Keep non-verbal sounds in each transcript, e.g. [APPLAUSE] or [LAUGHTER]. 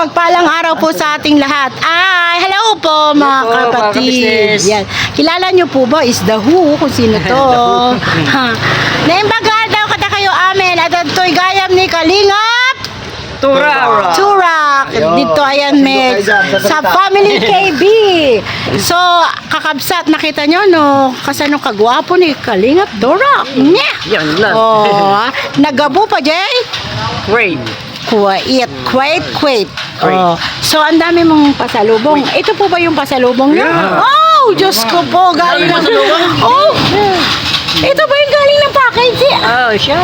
mapagpalang araw po sa ating lahat. Ay, hello po mga Hello kapatid. Yan. Kilala niyo po ba is The Who kung sino [LAUGHS] to? [LAUGHS] ha. Naimbaga daw kada kayo amin at ito'y gayam ni Kalingap Tura! Turak. Dito ayan med sa Family [LAUGHS] KB. So, kakabsat nakita nyo no, kasano kagwapo ni Kalingap Turak. Nya! Yan lang. Oh, nagabo pa, Jay? Wait. Kuwait, Kuwait, Kuwait. Oh. So, ang dami mong pasalubong. Ito po ba yung pasalubong niyo? Yeah. Oh, Diyos ko po. Galing ng... Oh! Ito ba yung galing ng package? Oh, siya.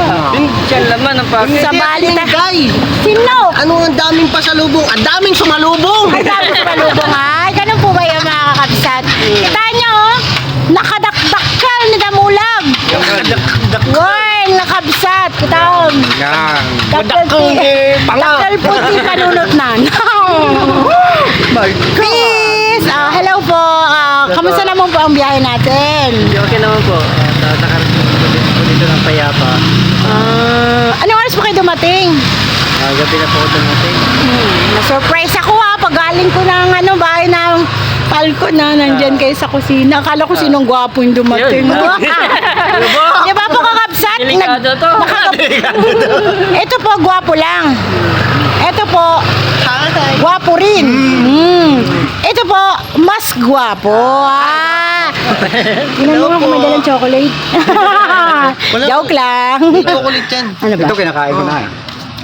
Siya laman ng package. Sa balita. Guy, Sino? ano ang daming pasalubong? Ang daming sumalubong! Ang dami sa pasalubong. Ay, ganun po ba yung mga kakabsat? Kita nyo, oh. Nakadakdakkel ni Damulag. Woy, nakabsat. Kita oh. Yan. Dakkel eh, panga. Dakkel po si panunot na. [LAUGHS] Peace! Ah, hello po. Ah, kamusta naman po ang biyahe natin? Hindi, okay naman po. Uh, nakarating po dito, po dito ng payapa. Ah, anong oras po kayo dumating? Uh, gabi na po ako dumating. Hmm, na-surprise ako ha. Pag galing ko ng ano, bahay ng palko na nandyan kayo sa kusina. Akala ko sinong gwapo yung dumating. Yun. [LAUGHS] Di ba po kakabsat? Delikado to. Ito po, gwapo lang. Ito po, gwapo rin. Mm. Ito po, mas gwapo. Ah. [LAUGHS] Tingnan mo nga kung may dalang chocolate. [LAUGHS] Joke lang. Chocolate yan. Ano ba? Ito kinakain ko na.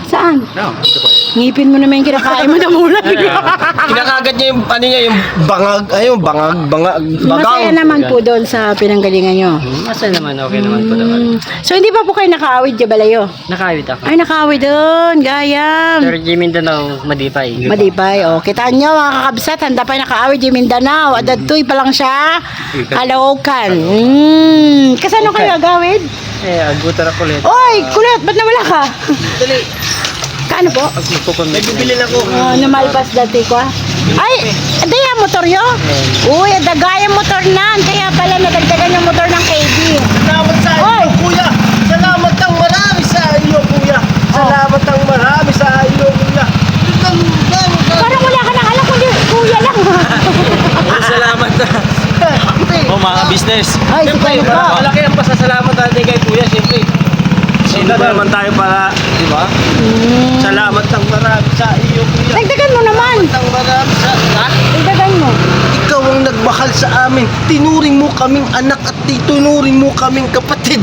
Saan? No, ito pa. Ngipin mo naman yung kinakain mo na mula. [LAUGHS] Kinakagat niya yung, ano niya, yung bangag, ay yung bangag, bangag, Masaya bagang. naman po doon sa pinanggalingan nyo. Hmm, Masa naman, okay naman po naman. Mm. So, hindi pa po kayo nakaawid Jabalayo? Nakawit ako. Ay, nakaawid doon. Gayam. Sir Jimmy Mindanao, Madipay. Madipay. O, kitaan nyo mga kakabsat. Handa pa nakaawid yung Mindanao. At datoy pa lang siya. Alawkan. Mm. Kasano kayo agawid? Eh, agutar ako ulit. Oy, kulot. Ba't nawala ka? Dali, Kaano po? Pag magpupunta. may bibili na ko. Oh, namalpas dati ko. ah. Ay, daya motor yo. Uy, dagaya motor na. Kaya pala nadagdagan yung motor ng KB. Salamat sa Oy! iyo, kuya. Salamat ng marami sa iyo, kuya. Salamat ng marami sa iyo, kuya. Parang wala ka nang alam kundi kuya lang. Salamat na. [LAUGHS] Oh, mga business. Ay, si Kuya po. Malaki ang pasasalamat natin kay siyempre. Sino ba naman tayo para, di ba? Salamat ng marami sa iyo, kuya. Dagdagan mo naman. Ng marami sa... Ha? Dagdagan mo. Ikaw ang nagmahal sa amin. Tinuring mo kaming anak at tinuring mo kaming kapatid.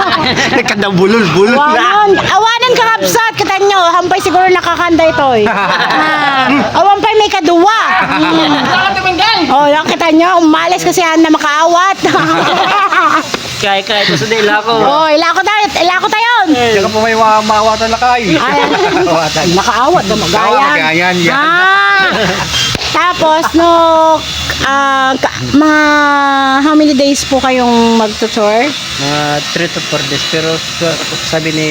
[LAUGHS] Nakadabulol-bulol na. Awanan. Awanan ka kapsat. Kita nyo. Hampay siguro nakakanda ito eh. [LAUGHS] ah, awampay may kaduwa. [LAUGHS] Mm. Oh, yan kita nyo. Umalis kasi yan na makaawat. Kaya kaya ito sa dila ko. [LAUGHS] oh, ilako tayo. Ilako tayo. Diyan ka po may ma- mawatan lakay. Ay, [LAUGHS] Mawatan. Nakaawat na magayan. Magayan, yan. Ah, tapos, no, ah, ka- mga how many days po kayong magtutour? Mga 3 to 4 days. Pero sa- sabi ni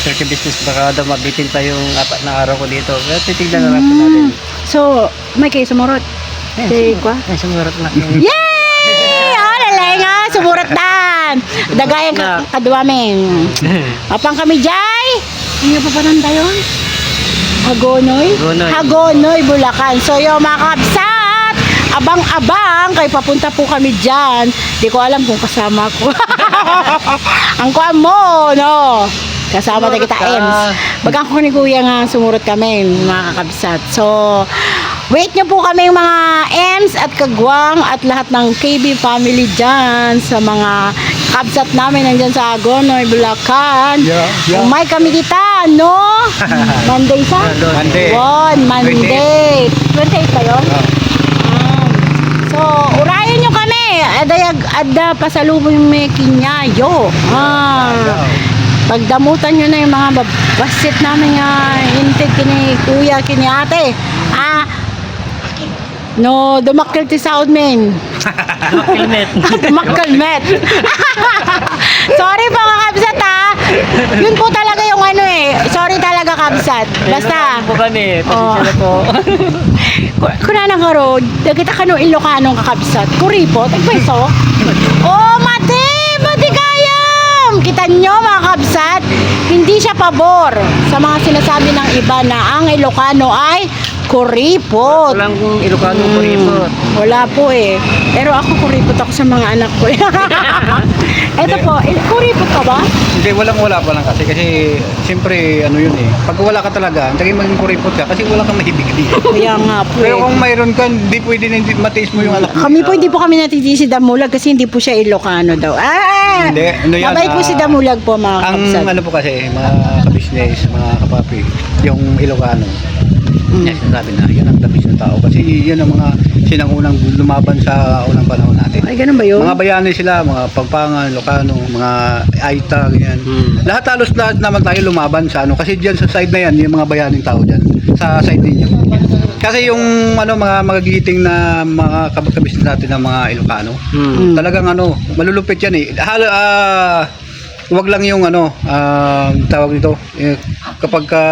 Sir K Business, baka daw mabitin pa yung apat na araw ko dito. Pero titignan na lang po natin. So, may kayo sumurot? Si kwa? Ay, sumurat na. Yay! Lalay nga, sumurat dan. Dagayan ka, kadwa men. [LAUGHS] Apang kami, Jay. Ano pa pa nanda yun? Hagonoy? Hagonoy. Hagonoy, Bulacan. So, yung mga kabsat, abang-abang, kay papunta po kami dyan. Di ko alam kung kasama ko. [LAUGHS] Ang kuha mo, no? Kasama na kita. Ems. Bagang ko ni Kuya nga sumurot kami, mga kakabsat. So, wait nyo po kami mga Ems at Kagwang at lahat ng KB family dyan sa mga kabsat namin nandyan sa Agonoy, Bulacan. Yeah, yeah. Umay kami kita, no? [LAUGHS] Monday sa? Monday. One, Monday. 28 pa yun? So, urayan nyo kami. Adayag, ada pasalubong yung may kinyayo. Ah. Pagdamutan nyo na yung mga babasit namin nga hintid kini kuya, kini ate. Ah, no, dumakil ti South Main. [LAUGHS] Helmet. Dumakalmet. [LAUGHS] Sorry po mga kabsat ha. Yun po talaga yung ano eh. Sorry talaga kabsat. Basta. po kami. Oh. Pasensya na po. [LAUGHS] Ku- Kuna nang harod, dagita ka no Ilocano kakabsat. Kuripot, agpweso. Oh, mati! Mati kaya! boom! Kita nyo mga kabsat, hindi siya pabor sa mga sinasabi ng iba na ang Ilocano ay kuripot. Walang Ilocano kuripot. Wala po eh. Pero ako kuripot ako sa mga anak ko. [LAUGHS] Ito po, kuripot ka ba? Hindi, walang wala pa lang kasi. Kasi, siyempre, ano yun eh. Pag wala ka talaga, hindi maging kuripot ka kasi wala kang mahibigli. [LAUGHS] Kaya nga po Pero eh. kung mayroon ka, hindi pwede na matiis mo yung anak. Kami po, hindi po kami natitisi Damulag kasi hindi po siya Ilocano daw. Ah! Hindi, ano yan, Mabait po ah, si Damulag po mga Ang kabsat. ano po kasi, mga ka-business, mga kapapi, yung Ilocano, Mm. Yes, sinasabi na, yan ang labis ng tao. Kasi yan ang mga sinangunang lumaban sa unang panahon natin. Ay, ganun ba yun? Mga bayani sila, mga Pampangan, Ilocano, mga Aita, ganyan. Hmm. Lahat halos lahat naman tayo lumaban sa ano. Kasi diyan sa side na yan, yung mga bayaning tao diyan. Sa side ninyo. Kasi yung ano mga magigiting na mga kabagkabis natin ng mga Ilocano, Hmm. Mm. talagang ano, malulupit yan eh. Halo, ah, wag lang yung ano, ah, tawag nito, eh, kapag ka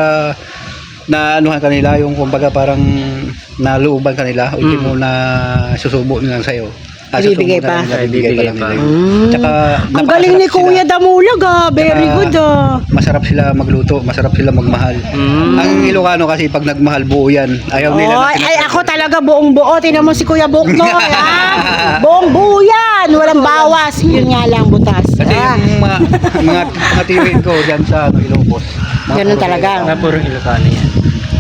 na anuhan kanila yung kumbaga parang naluuban kanila ultimo na susubo nila sa'yo Ah, Ibibigay pa. ibibigay pa lang nila yun. Mm. Tsaka Ang galing ni Kuya sila. Damulag ah. Very Tsaka, good ah. masarap sila magluto masarap sila magmahal Mm. ang Ilocano kasi pag nagmahal buo yan ayaw nila na Oy, ay ako talaga buong buo. Tingnan mo si Kuya Buknoy, [LAUGHS] ha? Buong buo yan. Walang bawas. Yun nga lang, butas. kasi Ah, yung mga mga, mga tiwin ko dyan sa ano, Ilocos Ganun talaga. Na puro Ilocano yan.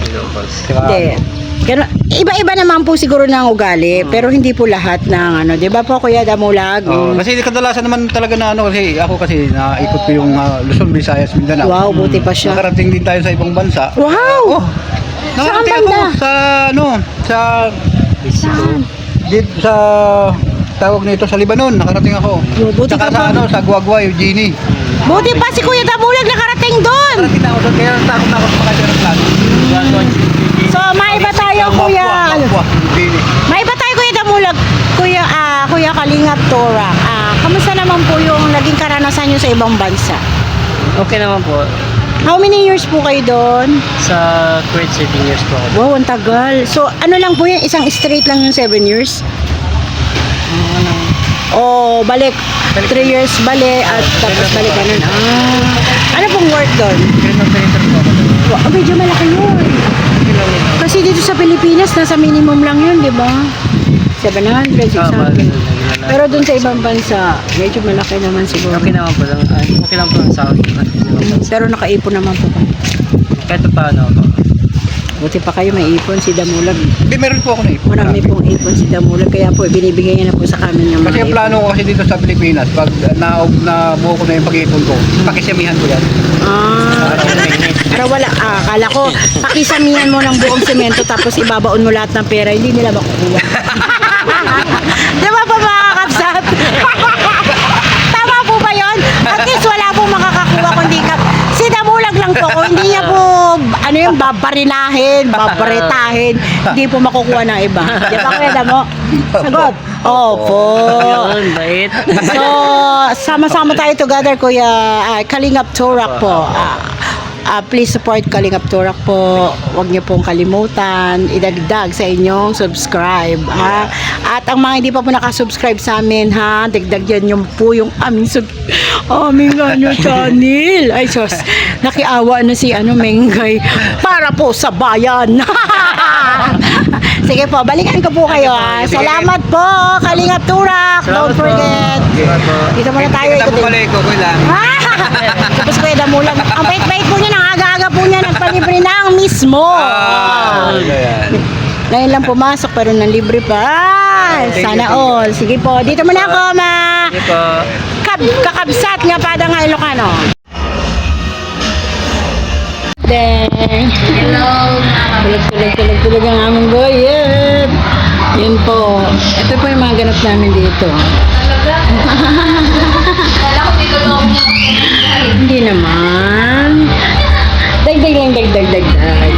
Ilocos. Tsaka, Hindi. Ganun, iba-iba naman po siguro ng ugali, pero hindi po lahat ng ano, 'di ba po Kuya Damulag? Oh, Mm. kasi kadalasan naman talaga na ano kasi ako kasi naikot ko yung ah, Luzon, Visayas, Mindanao. Wow, buti pa siya. Nakarating din tayo sa ibang bansa. Wow! Oh, nakarating Saan ako banda? sa ano, sa Saan? dito sa tawag nito sa Lebanon, nakarating ako. Buti ka Tsaka pa. sa ano, sa Guagua, Eugenie. Buti pa si Kuya Damulag nakarating doon. Nakarating na ako doon, kaya takot ako sa mga plano. So, maiba tayo Kuya. Guagua, Eugenie. Maiba tayo Kuya Damulag. Kuya ah, Kuya Kalingap Tora. Ah, kamusta naman po yung naging karanasan niyo sa ibang bansa? Okay naman po. How many years po kayo doon? Sa Kuwait, 7 years po ako. Wow, ang tagal. So, ano lang po yan? Isang straight lang yung 7 years? O, balik. 3 years balik at tapos balik ganun. Ah. Ano pong work doon? Green operator po ako. Wow, medyo malaki yun. Kasi dito sa Pilipinas, nasa minimum lang yun, di ba? 700, 600. Pero doon sa ibang bansa, medyo malaki naman siguro. Okay naman po lang. ah, Okay lang po ang sahod. Pero nakaipon naman po kayo. Kahit pa paano po. Buti pa kayo may ipon si Damulag. Hindi, meron po ako na ipon. Marami pong ipon si Damulag, kaya po binibigay niya na po sa kami ng mga Kasi ang plano ko kasi dito sa Pilipinas, pag na, na buo ko na yung pag-iipon ko, pakisamihan ko yan. Ah, [LAUGHS] para wala, ah, akala ko, pakisamihan mo ng buong semento tapos ibabaon mo lahat ng pera, hindi nila makukuha. [LAUGHS] Di ba po mga kapsat? Tama po ba yun? At least wala pong makakakuha kundi kap. Si Damulag lang po, kung hindi niya po, yung babarinahin, [LAUGHS] babaretahin, hindi po makukuha ng iba. Di ba kuya Damo? Sagot. Opo. Yun, bait. So, sama-sama tayo together, Kuya ah, Kalingap Torak po. Ah, ah, please support Kalingap Torak po. Huwag niyo pong kalimutan. Idagdag sa inyong subscribe. Ha? At ang mga hindi pa po nakasubscribe sa amin, ha? Dagdagyan niyo po yung aming sub aming ano, channel. Ay, sus. Nakiawa na si ano, Mengay. Para po sa bayan. [LAUGHS] Sige po, balikan ko po kayo. Ha? Salamat po, Kalingap Turak. Don't po. forget. Po. Dito muna tayo mo ikutin. pala ko lang. [LAUGHS] Tapos kuya damulan. Ang bait-bait po niya, ang aga-aga po niya nagpalibre ng mismo. Ah, yan. Ngayon lang pumasok pero nang libre pa. You, Sana all. Sige po, dito muna ako ma Sige po. Kab kakabsat nga pada nga Ilocano. Deng. Hello. Tulog, tulog, tulog, tulog ang aming boyet. Yun po. Ito po yung mga ganap namin dito. Hindi naman. Dagdag lang, dagdag, dagdag.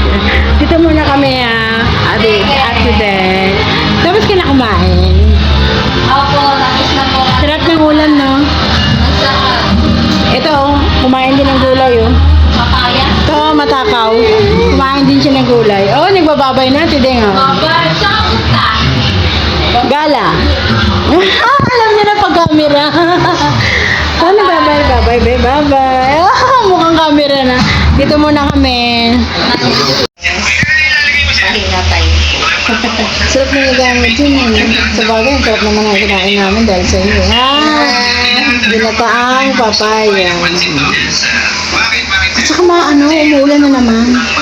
Dito muna kami ah. Abi, after that. Tapos ka na kumain. Opo, tapos na po. Sarap ng ulam, no? Kumain din siya ng gulay. Oh, nagbababay na, tideng, oh. Baba, sangka. Gala. [LAUGHS] ah, alam niya na pag camera. oh, [LAUGHS] nagbabay, babay, babe. [LAUGHS] Dito muna kami. Pahinga tayo. Sarap na nagamit yun eh. Sa bagay, ang sarap naman ang kinain namin dahil sa iyo. Ah, binataang papaya. At saka ma, ano, umuulan na naman.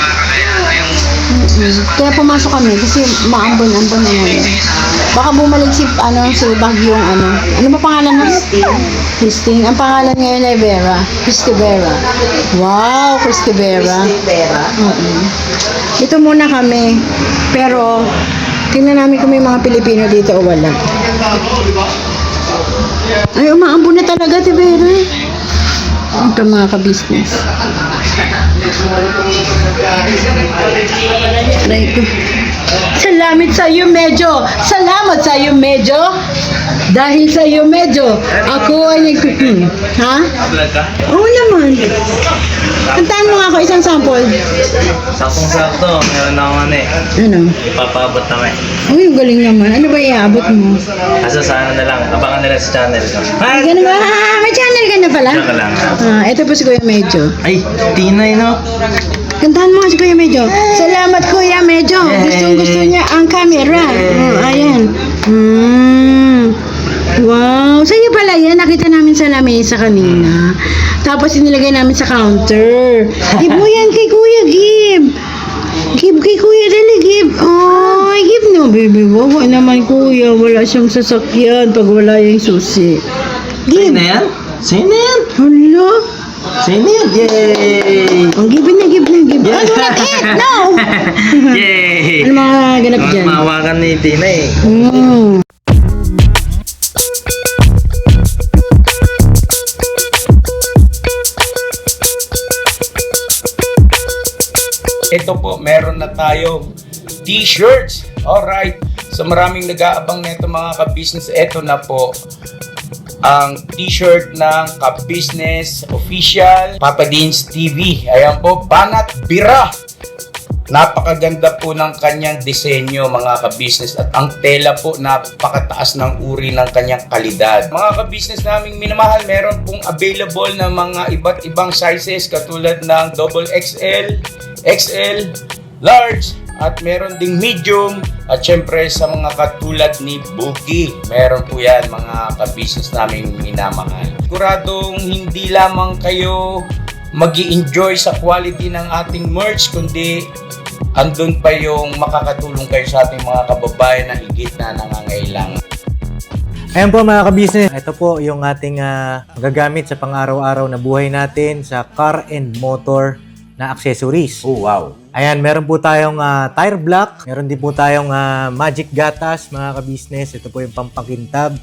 Mm-mm. Kaya pumasok kami kasi maambon-ambon na ngayon. Baka bumalik si, ano, si Bagyong, ano. Ano ba pangalan mo? Christine. Ang pangalan ngayon ay Vera. Christy Vera. Wow, Christy Vera. Christy Vera. Dito muna kami. Pero, tingnan namin kung may mga Pilipino dito o wala. Ay, umaambon na talaga, ti Vera. Ito mga ka-business. Salamat sa iyo, medyo. Salamat sa iyo, medyo. Dahil sa iyo, medyo. Ako ay nag... Hmm. Ha? Oo naman. Kantahan mo nga ako isang sample. Saktong-sakto, meron na akong ano eh. Ano? Ipapabot naman. Uy, ang galing naman. Ano ba iaabot mo? Kaso sa ano na lang, abangan nila sa channel ko. Ay, ganun ba? Ah, may channel ka na pala? Tsaka lang. Ah, ito po si Kuya Medyo. Ay, Tinay no? Kantahan mo nga si Kuya Medyo. Salamat Kuya Medyo. Gustong gusto niya ang camera. Oh, ayan. Mm. Wow. Sa iyo pala yan. Nakita namin sa lamesa kanina. Tapos inilagay namin sa counter. Give mo yan kay Kuya Gib. Give kay Kuya dali, Gib. Oh, give no, baby. Wawa naman Kuya. Wala siyang sasakyan pag wala yung susi. Give. Sino yan? Sino yan? Hala. Sino yan? Yay! Ang give na, give na, give. Ano na, eh, no! [LAUGHS] Yay! Ano mga ganap dyan? Mahawakan ni Tinay. Mm. Ito po, meron na tayong t-shirts. Alright. So maraming nag-aabang nito mga ka-business. Ito na po ang t-shirt ng ka-business official Papa Dean's TV. Ayan po, Banat Bira. Napakaganda po ng kanyang disenyo mga ka-business at ang tela po napakataas ng uri ng kanyang kalidad. Mga ka-business naming minamahal, meron pong available na mga iba't ibang sizes katulad ng double XL, XL, large, at meron ding medium at syempre sa mga katulad ni Buki. Meron po yan mga ka-business naming minamahal. Siguradong hindi lamang kayo mag enjoy sa quality ng ating merch kundi andun pa yung makakatulong kayo sa ating mga kababayan na higit na nangangailangan. Ayan po mga ka-business, ito po yung ating ah, magagamit sa pang-araw-araw na buhay natin sa car and motor na accessories. Oh wow! Ayan, meron po tayong ah, tire block, meron din po tayong ah, magic gatas mga ka-business, ito po yung pampakintab.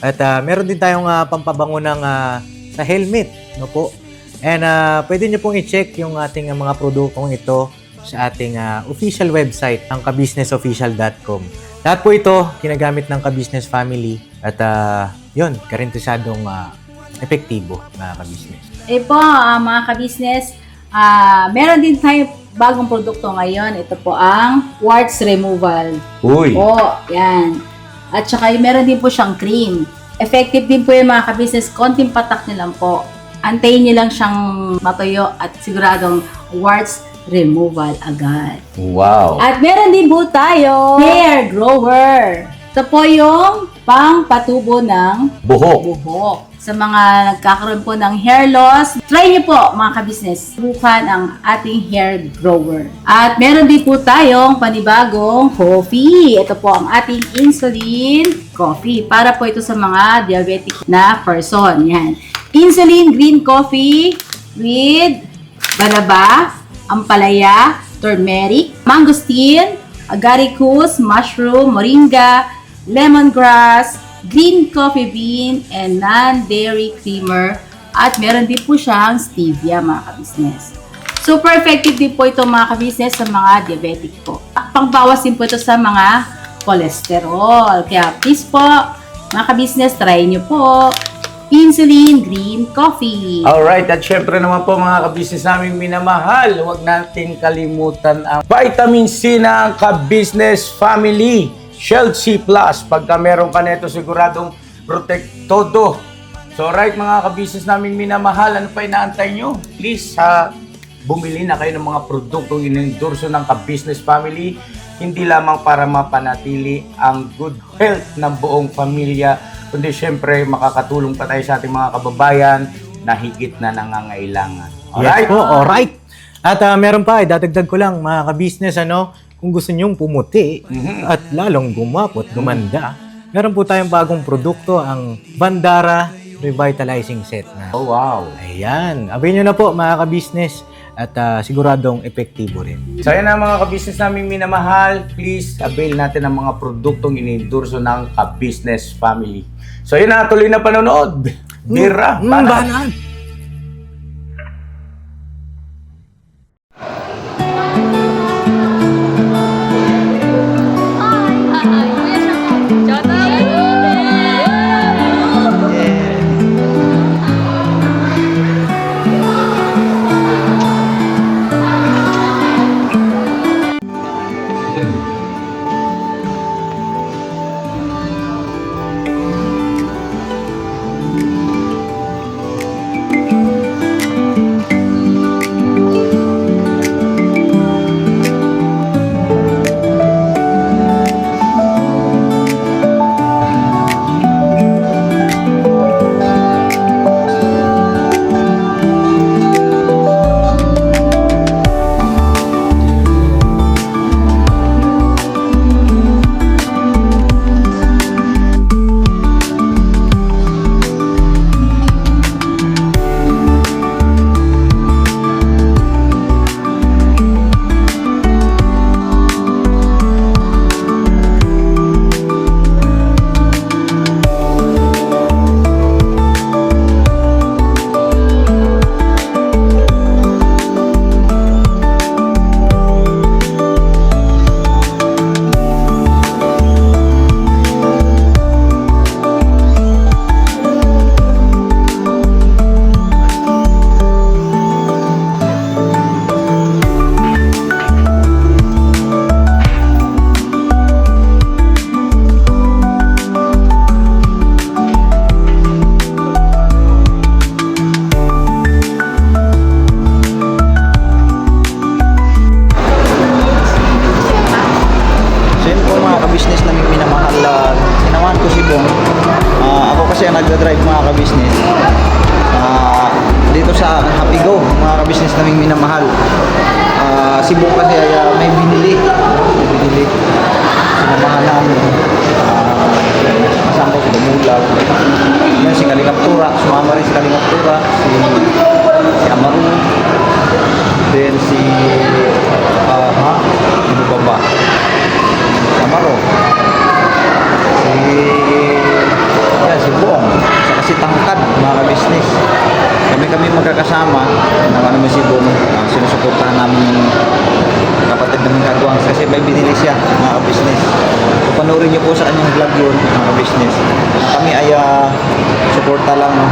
At ah, meron din tayong ah, pampabango ng ah, sa helmet, no po. And ah, pwede nyo pong i-check yung ating ah, mga produktong ito sa ating ah, official website, ang kabusinessofficial.com. Lahat po ito ginagamit ng ka-business family at ah, yun, karintisadong ah, epektibo mga ka-business. Eh po, ah, mga ka-business, ah, meron din tayo bagong produkto ngayon. Ito po ang warts removal. Uy! Po, yan. At saka meron din po siyang cream. Effective din po yung mga ka-business. Konting patak nyo lang po. Antayin nyo lang siyang matuyo at siguradong warts removal agad. Wow! At meron din po tayo hair grower. Ito po yung pang patubo ng Buhok! buhok. Sa mga nagkakaroon po ng hair loss, try niyo po mga kabisnes, subukan ang ating hair grower. At meron din po tayong panibagong coffee. Ito po ang ating insulin coffee. Para po ito sa mga diabetic na person. Yan. Insulin green coffee with banaba, ampalaya, turmeric, mangosteen, agaricus, mushroom, moringa, lemongrass, green coffee bean, and non-dairy creamer. At meron din po siyang stevia mga kabisnes. Super effective din po ito mga kabisnes sa mga diabetic po. Pangbawas din po ito sa mga cholesterol. Kaya please po, mga kabisnes, try nyo po. Insulin Green Coffee. Alright, at syempre naman po mga kabisnes naming minamahal, huwag natin kalimutan ang vitamin C ng ka-business family, Shield C+. Pagka meron ka nito, siguradong protect todo. So right mga ka-business naming minamahal, ano pa inaantay nyo? Please, ha, bumili na kayo ng mga produktong inendorso ng ka-business family, hindi lamang para mapanatili ang good health ng buong pamilya, kundi syempre makakatulong pa tayo sa ating mga kababayan na higit na nangangailangan. Yes Alright? po, alright. At ah, meron pa, idadagdag ko lang mga ka-business, ano, kung gusto nyong pumuti at lalong gumapo at gumanda, meron po tayong bagong produkto, ang Bandara Revitalizing Set na. Oh, wow. Ayan, abin nyo na po mga ka-business at ah, siguradong epektibo rin. So yan ang mga ka-business namin minamahal. Please, avail natin ang mga produktong inendorso ng ka-business family. So yun na, tuloy na panonood. Bira, Mm, banat. banat.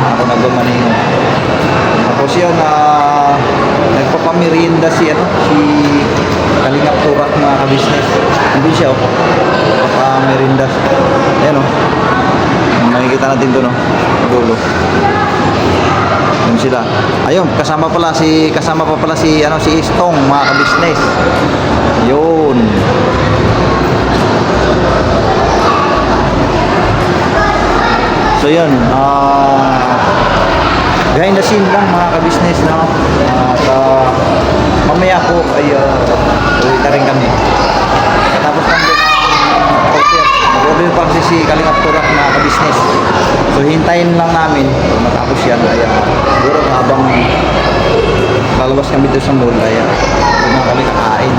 No? ako nagmamanino. Tapos yun, uh, nagpapamerienda si, ano, si Kalingap Turak mga ka-business. Hindi siya, oh. Nagpapamerienda. Ayan, oh. Makikita natin doon, oh. Dulo. Yun sila. Ayun, kasama pala si kasama pa pala si ano si Istong mga ka-business. Yun. So yun, ah behind the scene lang mga ka-business no. At ah, mamaya po ay uh, uwi na rin kami. Tapos lang din ang order. Order pa kasi si Kalingap Turak mga ka-business. So hintayin lang namin matapos yan ay uh, siguro habang lalabas kami doon sa mall ay uh, mga kami kakain.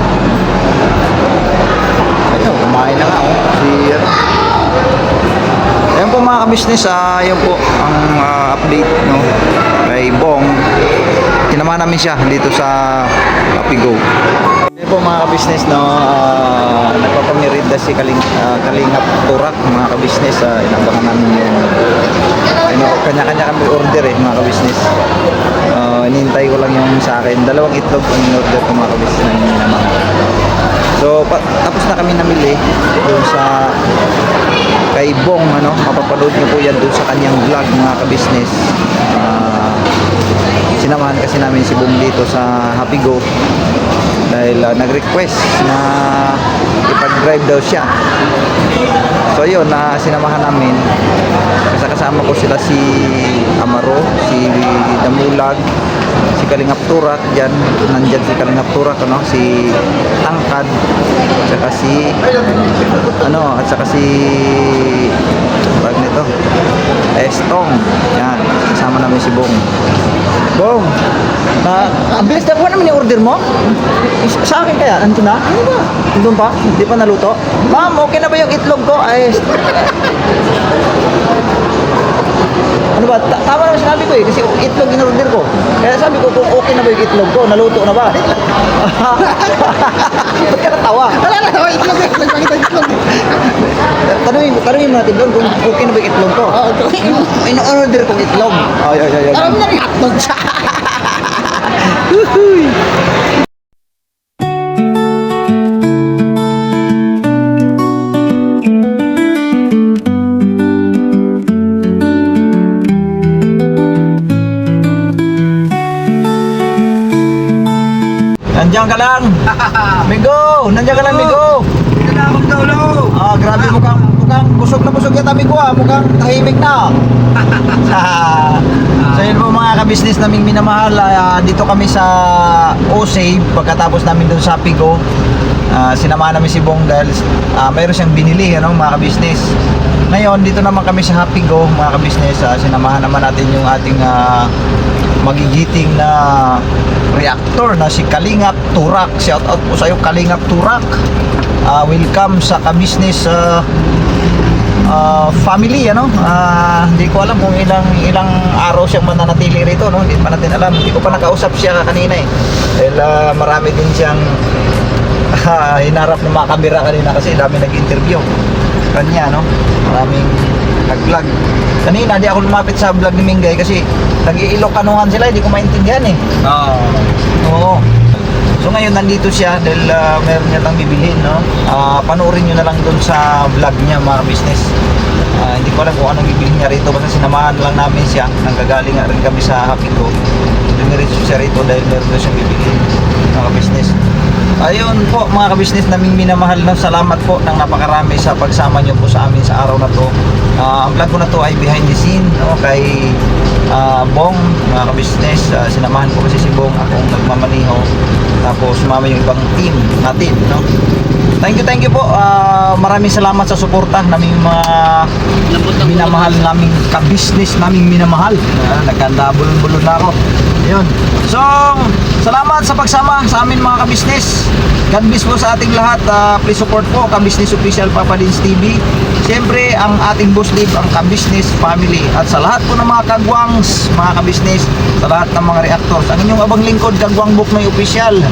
Ayun, kumain na nga oh. Si po mga ka-business, ah, yun po ang ah, update no, kay Bong. Tinama namin siya dito sa Lapigo. Ayan po mga ka-business, no, ah, nagpapamirinda si Kaling, ah, Kalingap Turak, mga ka-business. Ah, inabangan namin yung ano, kanya-kanya kami order eh, mga ka-business. Ah, inintay ko lang yung sa akin. Dalawang itlog ang in-order ko mga yung minamahal. So, pa- tapos na kami namili doon sa kay Bong ano mapapanood niyo po yan doon sa kanyang vlog mga ka-business Ah, sinamahan kasi namin si Bong dito sa Happy Go dahil ah, nag-request na ipag-drive daw siya. So yun, na sinamahan namin. Kasi kasama ko sila si Amaro, si Damulag, si Kalingap Turak dyan, nandyan si Kalingap Turak, ano, si Tangkad, at saka si, ano, at saka si, tawag nito, Estong, yan, kasama namin si Bong. Bong, na, ang bilis na naman yung order mo? Sa akin kaya, nandun na? Ano ba? Nandun pa? Hindi pa naluto? Ma'am, okay na ba yung itlog ko? Ay, ano ba? Ta- tama naman sinabi ko eh, kasi itlog in-order ko. Kaya sabi ko kung okay na ba yung itlog ko, naluto na ba? [LAUGHS] Ba't ka natawa? Wala na, itlog, itlog, itlog, itlog. Tanungin, tanungin mo natin doon kung okay na ba yung itlog ko. Oo, [LAUGHS] in-order kong itlog. Ay, ay, ay, ay. Alam na rin hotdog siya. Nandiyan ka lang. [LAUGHS] Migo, nandiyan ka lang, Migo. Ah, grabe mukhang mukhang busog na busog yata Migo ah. Mukhang tahimik na. [LAUGHS] so yun po mga kabisnes naming minamahal. ah, dito kami sa O-Save pagkatapos namin dun sa Pigo. Ah, sinamahan namin si Bong dahil ah, mayroon siyang binili ano, mga kabisnes. Ngayon, dito naman kami sa Happy Go, mga kabisnes. ah, sinamahan naman natin yung ating ah, magigiting na reactor na si Kalingap Turak. Shout out po sa iyo Kalingap Turak. Ah, welcome sa ka-business ah, ah, family ano. Ah, hindi ko alam kung ilang ilang araw siyang mananatili rito no. Hindi pa natin alam. Hindi ko pa nakausap siya kanina eh. Dahil ah, marami din siyang [LAUGHS] ah, hinarap ng mga kamera kanina kasi dami nag-interview kanya no. Maraming nag-vlog. Kanina di ako lumapit sa vlog ni Mingay kasi nag-iilokanuhan sila, hindi ko maintindihan eh. Oo. Oo. So ngayon nandito siya dahil ah, meron niya lang bibilhin, no? Ah, panoorin niyo na lang doon sa vlog niya mga business. Ah, hindi ko alam kung anong bibilhin niya rito basta sinamahan lang namin siya. Nanggagaling rin kami sa Happy Go. Dumiretso siya rito dahil meron daw siyang bibilhin mga business. Ayun po mga kabisnes naming minamahal na salamat po ng napakarami sa pagsama niyo po sa amin sa araw na to. Ah, ang vlog ko na to ay behind the scene no, kay ah, Bong mga kabisnes. Ah, sinamahan ko kasi si Bong akong nagmamaniho. Tapos sumama yung ibang team natin. No? Thank you, thank you po. Ah, maraming salamat sa suporta naming mga minamahal naming kabisnes naming minamahal. Uh, Nagkandabulon-bulon na ako. Yun. So, salamat sa pagsama sa amin mga kabisnes. God bless po sa ating lahat. Ah, please support po Kabisnes Official Papa Dins TV. Siyempre, ang ating boss lead, ang Kabisnes Family. At sa lahat po ng mga kagwangs, mga kabisnes, sa lahat ng mga reactors. Ang inyong abang lingkod, Kagwang Buknoy Official.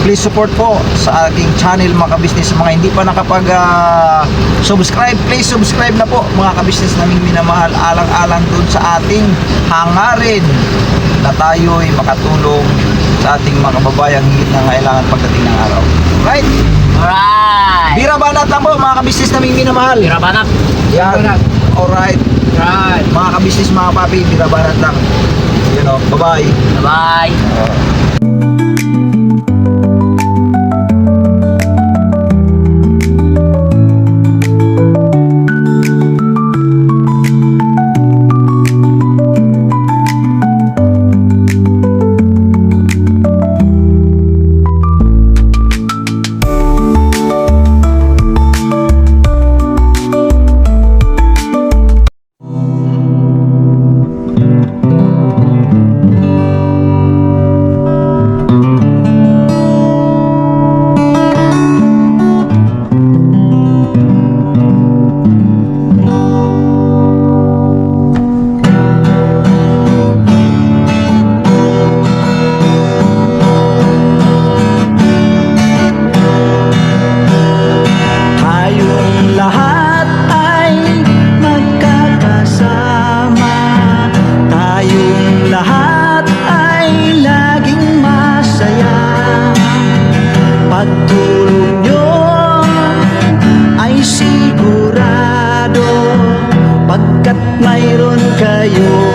Please support po sa aking channel mga kabisnes. Sa mga hindi pa nakapag ah, subscribe, please subscribe na po mga kabisnes naming minamahal. Alang-alang dun sa ating hangarin na tayo'y makatulong sa ating mga kababayang higit na kailangan pagdating ng araw. Right? Alright. Bira banat lang po mga kabisnes naming minamahal. Tira banat. Yan. Alright. Right. Mga kabisnes mga papi, bira banat lang. You know, bye-bye. Bye. Tayong Pagkat